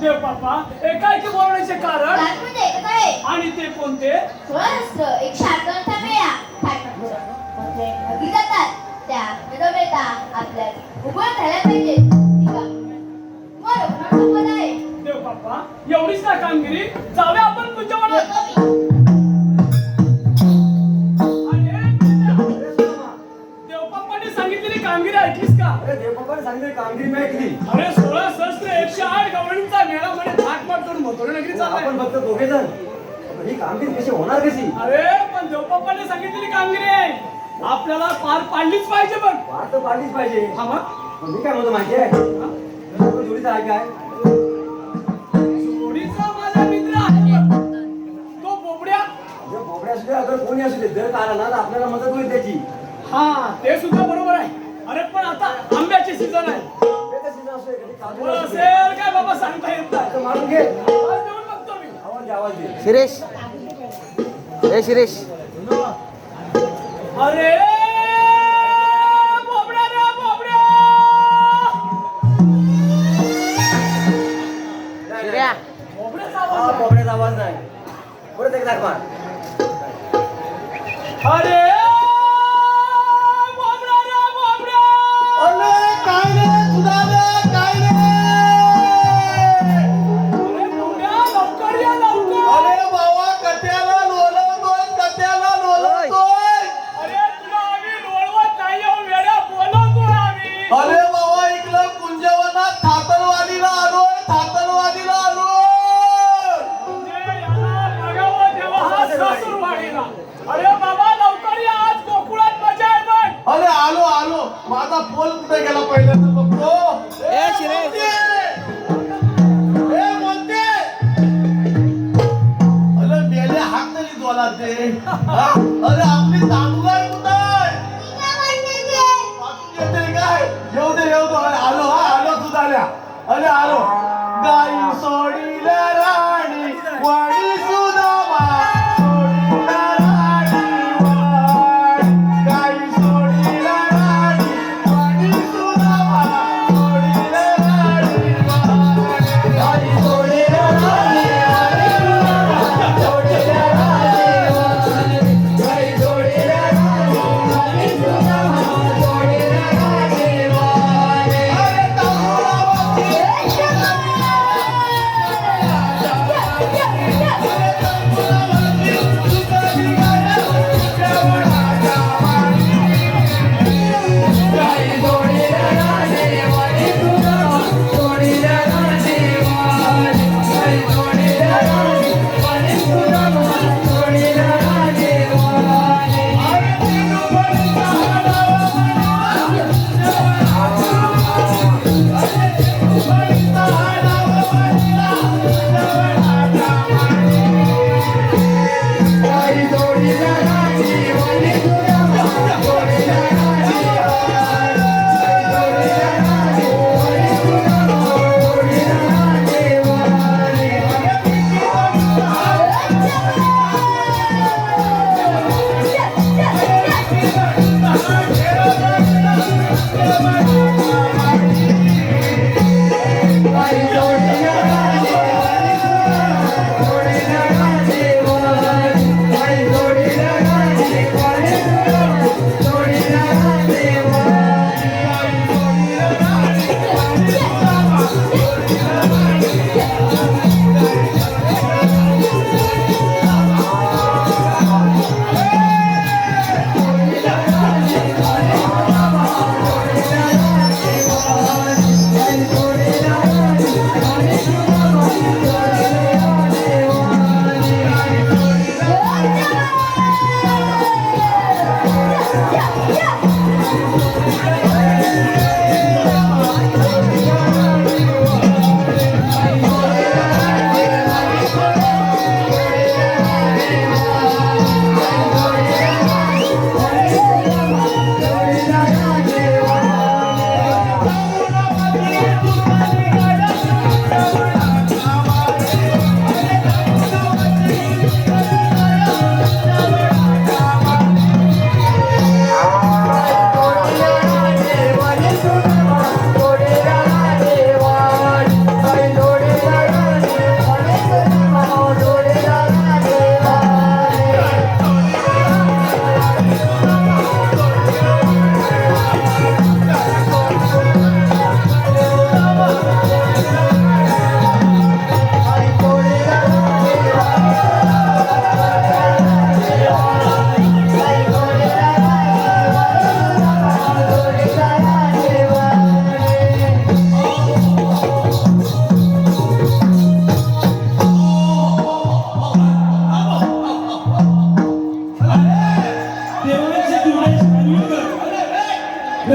देव बापा एकाएकी बोलण्याचे कारण? आणि ते कोणते? देव बाप्पा एवढीच ना कामगिरी. जावे आपण तुझ्या मनात. कामगिरी ऐकलीस का? अरे देव सांगितले कामगिरी कशी होणार कशी? अरे पण देवबाप्पाने सांगितलेली कामगिरी आहे. आपल्याला पार पाडलीच पाहिजे बघ. वाट तर पाडलीच पाहिजे. हा मग? पण मी काय म्हणतो माहिती आहे? जोडीचा आहे काय? जोडीचा माझा मित्र आहे. तो बोबड्या. बोबड्या असू दे अगर कोणी असू दे जर का आला ना तर आपल्याला मदत होईल त्याची. हा ते सुद्धा बरोबर आहे. अरे पण आता आंब्याची सीझन आहे. असेल काय बाबा सांगता येत नाही. तर मारून घे. आवाज देऊन बघतो मी. आवाज दे आवाज दे. शिरीष ए शिरीष. अरे हा आवाज नाही. परत एकदा मार अरे आलो माझा पोल कुठे गेला पहिलं तर बघतो ए, शिरे. मोंते! ए मोंते! अरे मेले हात तरी दोला ते हा? अरे आपली तांदूळ कुठे येते काय येऊ दे येऊ दे अरे आलो हा आलो तू झाल्या अरे आलो गाई सोडील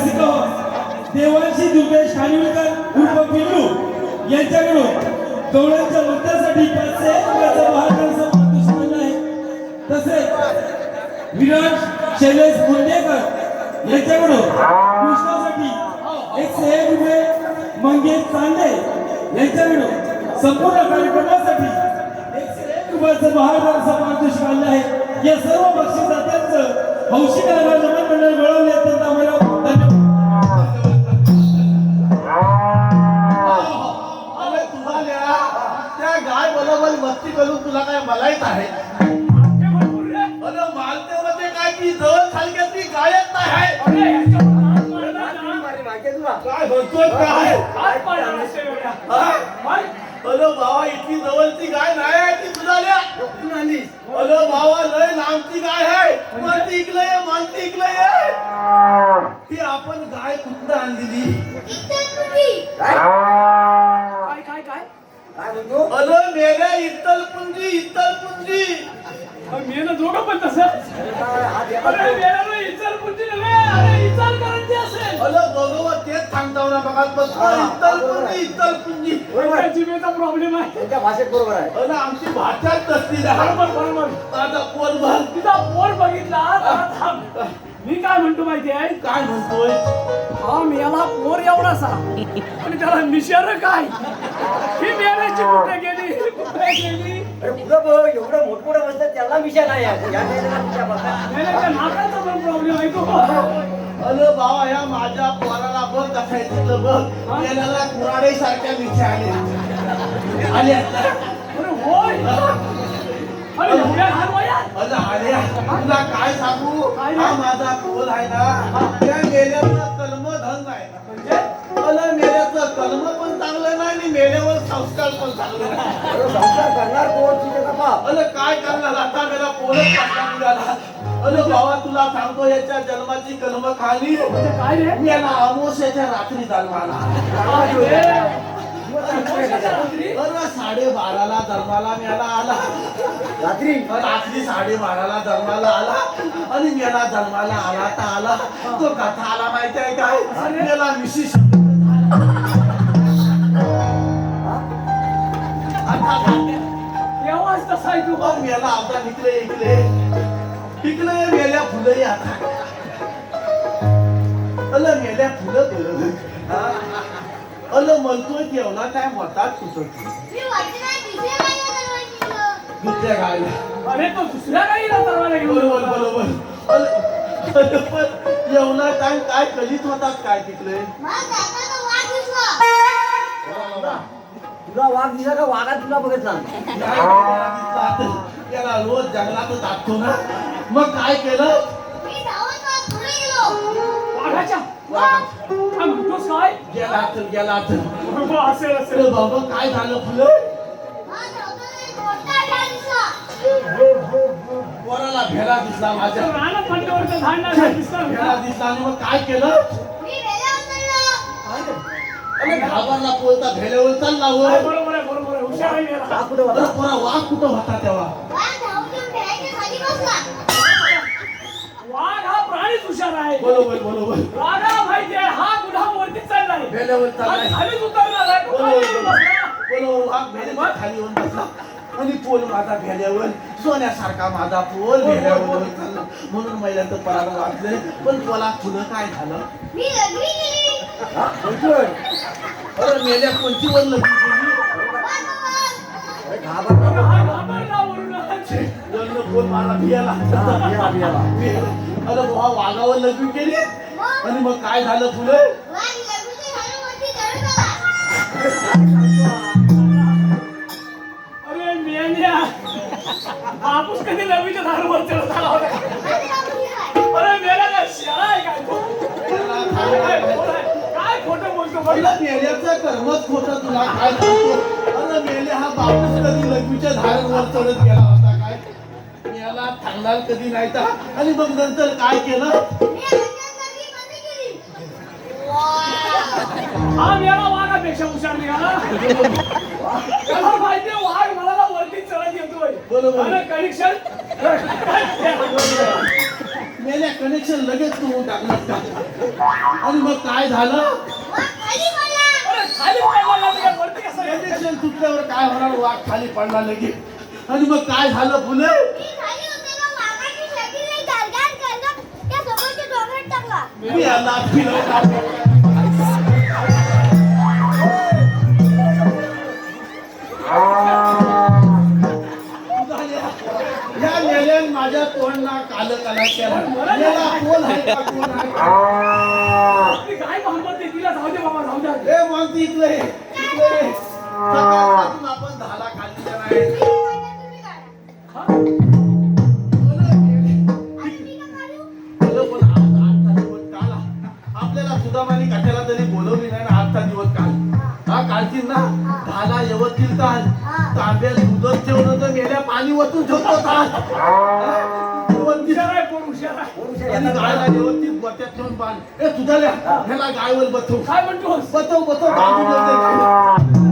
रसिकावर देवांशी दुबे खानविलकर उर्फ पिल्लू यांच्याकडून गवळ्यांच्या मुद्द्यासाठी पाचशे रुपयाचा महाराजांचा पारितोषिक आहे. तसेच विराज शैलेश मुंडेकर यांच्याकडून कृष्णासाठी एकशे एक रुपये मंगेश चांदे यांच्याकडून संपूर्ण कार्यक्रमासाठी एकशे एक रुपयाचं महाराजांचा पारितोषिक आणलं आहे. या सर्व बक्षिसात्यांचं हौशी कार्यक्रम मंडळ मिळवले त्यांना आम्हाला त्या गाय बरोबर मस्ती करून तुला काय मलाहीत आहे ते. अरे मालतेमध्ये काय की जवळ खालक्यातली गायच नाही मागे काय? मग? अरे बाबा इतकी जवळची गाय नाही आहे ती आणलीस अरे बाबा लय लांबची गाय आहे मन इकलंय मन इकलंय ही आपण गाय कुठं आणलेली. काय काय काय अरे मेऱ्या इत्तलपुंजी इत्तलपुंजी अरे, मेलं दोघं पण तसं. अरे नव्हे. असेल. अरे बघा तेच सांगता ना बघा पण हा, इत्तलपुंजी इत्तलपुंजी बरोबर. जिभेचा प्रॉब्लेम आहे. त्यांच्या भाषेत बरोबर आहे. अरे आमची नसती ना. बरोबर बरोबर. आता पोट भर तिचा पोर बघितला. मी काय म्हणतो माहिती आहे? काय म्हणतोय? हा मेला पोर एवढासा आणि त्याला निशार काय? ही मेल्याची कुठे गेली? कुठे गेली? अरे बघ एवढं मोठमोठं बसतं त्याला विषय नाही आहे. या टाईमला विषय बघा. मेल्याच्या नाकाचा पण प्रॉब्लेम आहे तो. अरे बाबा या माझ्या पोराला बघ येतील बघ. याला कुराडे सारख्या विषय आले आले अरे होय. अरे एवढ्या लहान वयात? अरे आले तुला काय सांगू? हा माझा पोर आहे ना. त्या मेल्याचं मेल्यावर संस्कार पण चांगले अरे संसार करणार कोण? तुझे बाबा अरे काय करणार? आता मेला पोरच निघाला अरे बाबा तुला सांगतो याच्या जन्माची कलम खाली. म्हणजे काय रे? याला अमोशाच्या रात्री जन्माला. अरे, रात्री? साडेबाराला जन्माला मेला आला. रात्री? साडेबाराला जन्माला आला. आणि मेला जन्माला आला तर आला. तो कथा आला माहिती आहे काय? मेला विशेष तेव्हाच तसा आहे तू मग मेला आता निकले इकडे इकडे मेल्या फुलं आता अल मेल्या फुलं अल म्हणतोय जेवणा काय मतात कुठं मी वाचनात दुसऱ्या गायला अरे तो दुसऱ्या काही तरवाला घेऊन बरोबर. बरोबर. अल- पण जेवणा काय काय करीत होतात काय तिकडे? तुला वाघ दिला का वाघा तुला बघितला? त्याला रोज जंगलात जातो ना. मग काय केलं? मी धावत धावत पुढे गेलो. वाघाच्या. काय म्हणतोस काय? गेला तर गेला तर. हो, असेल असेल. अरे बाबा काय झालं फुलं? मला धावताना एक मोठा ढाल दिसला. पोराला भेला दिसला माझ्या. राणा फाट्यावरचं झाड नाही दिसतं. भेला दिसला आणि मग काय केलं. अरे घाबरला पोलता भेल्यावर चालला वर काय बरोबर आहे बरोबर आहे. हुशार आहे मेला. हा कुठं होता? पोरा वाघ कुठं होता तेव्हा? वाघ धावून येऊन ढाळाच्या खाली बसला. वाघ हा प्राणीच हुशार आहे. बरोबर बरोबर. वाघाला माहिती आहे हा गुन्हा वरती चाललाय. भेल्यावर हा खालीच उतरणार आहे. तो खाली येऊन बसला. बरोबर वाघ भेल्याच्या खाली येऊन बसला. आणि पोल माझा भेल्यावर सोन्यासारखा माझा पोल भेल्यावर चालला. म्हणून महिलांचं पराला वाचलंय पण पोला पुढं काय झालं? मी. अरे मेल्या कोणती वर लग्न केली अरे अरे वाघावर लग्न केली आणि मग काय झालं तुला अरे मेल्या बापूस कधी लवीच्या झाडावर चढत आला होता अरे मेला शाळा आहे काय तू? काय खोटं आहे? काय खोटं बोलतो बघ पहिला मेल्याचं कर्मच खोटं तुला काय सांगतो? अरे मेले हा बापूस कधी लघवीच्या झाडांवर चढत गेला होता काय? मेला थांबणार कधी नाही तर? आणि मग नंतर काय केलं. हा मेला वाघापेक्षा हुशार निघाला त्याला माहितीये वाघ मला वरती चढत येतोय. बरोबर. कनेक्शन काय कनेक्शन लगेच करून टाकलं आणि मग काय झालं? कनेक्शन तुटल्यावर काय होणार? वाघ खाली पडला लगेच. आणि मग काय झालं फुले मी आला फिरवला काल कला मेला कोण आहे का कोण काय तिला जाऊ दे बाबा जाऊ दे. ए इकडे इकडे आपण धाला नाही. आपल्याला सुदामानी कशाला तरी बोलवली नाही ना आजचा दिवस काल. हा कालची ना? धाला येवतील काल तांब्यात दुधच ठेवलं तर मेल्या पाणी वतून ठेवतो काल वरती शराय पोरू शराय आणि गायला वरती गोट्यात ठेवून बांध तुझ्याला ह्याला गायवर बसव काय म्हणतो बसव बसव